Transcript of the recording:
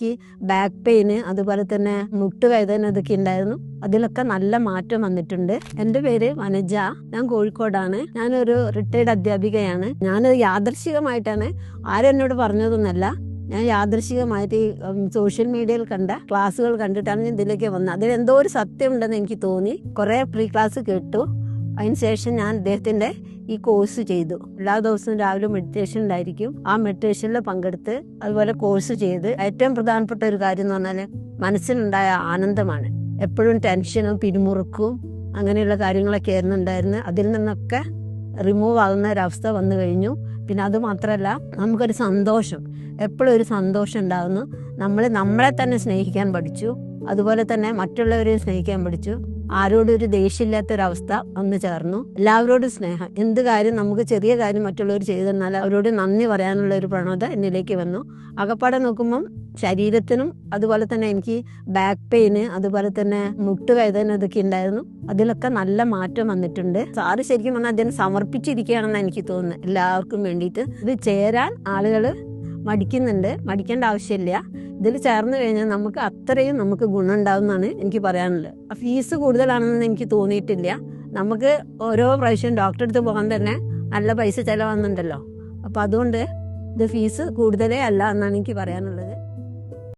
എനിക്ക് back pain അതുപോലെ തന്നെ മുട്ടുവേദന ഇതൊക്കെ ഉണ്ടായിരുന്നു. അതിലൊക്കെ നല്ല മാറ്റം വന്നിട്ടുണ്ട്. എന്റെ പേര് വനജ. ഞാൻ കോഴിക്കോടാണ്. ഞാനൊരു റിട്ടയർഡ് അധ്യാപികയാണ്. ഞാൻ യാദർശികമായിട്ടാണ് ആരും എന്നോട് പറഞ്ഞതൊന്നല്ല. ഞാൻ യാദൃശികമായിട്ട് ഈ സോഷ്യൽ മീഡിയയിൽ കണ്ട ക്ലാസ്സുകൾ കണ്ടിട്ടാണ് ഞാൻ ഇതിലേക്ക് വന്നത്. അതിൽ എന്തോ ഒരു സത്യമുണ്ടെന്ന് എനിക്ക് തോന്നി. കുറേ പ്രീ ക്ലാസ് കേട്ടു അതിനുശേഷം ഞാൻ അദ്ദേഹത്തിന്റെ ഈ കോഴ്സ് ചെയ്തു. എല്ലാ ദിവസവും രാവിലെ മെഡിറ്റേഷൻ ഉണ്ടായിരിക്കും. ആ മെഡിറ്റേഷനിൽ പങ്കെടുത്ത് അതുപോലെ കോഴ്സ് ചെയ്ത് ഏറ്റവും പ്രധാനപ്പെട്ട ഒരു കാര്യം എന്ന് പറഞ്ഞാൽ മനസ്സിലുണ്ടായ ആനന്ദമാണ്. എപ്പോഴും ടെൻഷനും പിരിമുറുക്കും അങ്ങനെയുള്ള കാര്യങ്ങളൊക്കെ ആയിരുന്നു ഉണ്ടായിരുന്നത് അതിൽ നിന്നൊക്കെ റിമൂവ് ആകുന്ന ഒരവസ്ഥ വന്നു കഴിഞ്ഞു. പിന്നെ അത് മാത്രമല്ല നമുക്കൊരു സന്തോഷം. എപ്പോഴും ഒരു സന്തോഷം ഉണ്ടാകുന്നു നമ്മൾ നമ്മളെ തന്നെ സ്നേഹിക്കാൻ പഠിച്ചു. അതുപോലെ തന്നെ മറ്റുള്ളവരെയും സ്നേഹിക്കാൻ പഠിച്ചു. ആരോടും ഒരു ദേഷ്യമില്ലാത്തൊരവസ്ഥ വന്നു ചേർന്നു. എല്ലാവരോടും സ്നേഹം. എന്ത് കാര്യം നമുക്ക് ചെറിയ കാര്യം മറ്റുള്ളവർ ചെയ്തു തന്നാൽ അവരോട് നന്ദി പറയാനുള്ള ഒരു പ്രവണത എന്നിലേക്ക് വന്നു. അകപ്പാടെ നോക്കുമ്പം ശരീരത്തിനും അതുപോലെ തന്നെ എനിക്ക് ബാക്ക് പെയിന് അതുപോലെ തന്നെ മുട്ടുവേദന ഇതൊക്കെ ഉണ്ടായിരുന്നു. അതിലൊക്കെ നല്ല മാറ്റം വന്നിട്ടുണ്ട്. സാറ് ശരിക്കും പറഞ്ഞാൽ അതിനെ സമർപ്പിച്ചിരിക്കുകയാണെന്ന് എനിക്ക് തോന്നുന്നു എല്ലാവർക്കും വേണ്ടിയിട്ട് ഇത് ചേരാൻ ആളുകൾ മടിക്കുന്നുണ്ട്. മടിക്കേണ്ട ആവശ്യമില്ല. ഇതിൽ ചേർന്ന് കഴിഞ്ഞാൽ നമുക്ക് അത്രയും നമുക്ക് ഗുണം ഉണ്ടാവുമെന്നാണ് എനിക്ക് പറയാനുള്ളത്. ആ ഫീസ് കൂടുതലാണെന്ന് എനിക്ക് തോന്നിയിട്ടില്ല. നമുക്ക് ഓരോ പ്രാവശ്യം ഡോക്ടറെ അടുത്ത് പോകാൻ തന്നെ നല്ല പൈസ ചിലവാകുന്നുണ്ടല്ലോ. അപ്പം അതുകൊണ്ട് ഇത് ഫീസ് കൂടുതലേ അല്ല എന്നാണ് എനിക്ക് പറയാനുള്ളത്.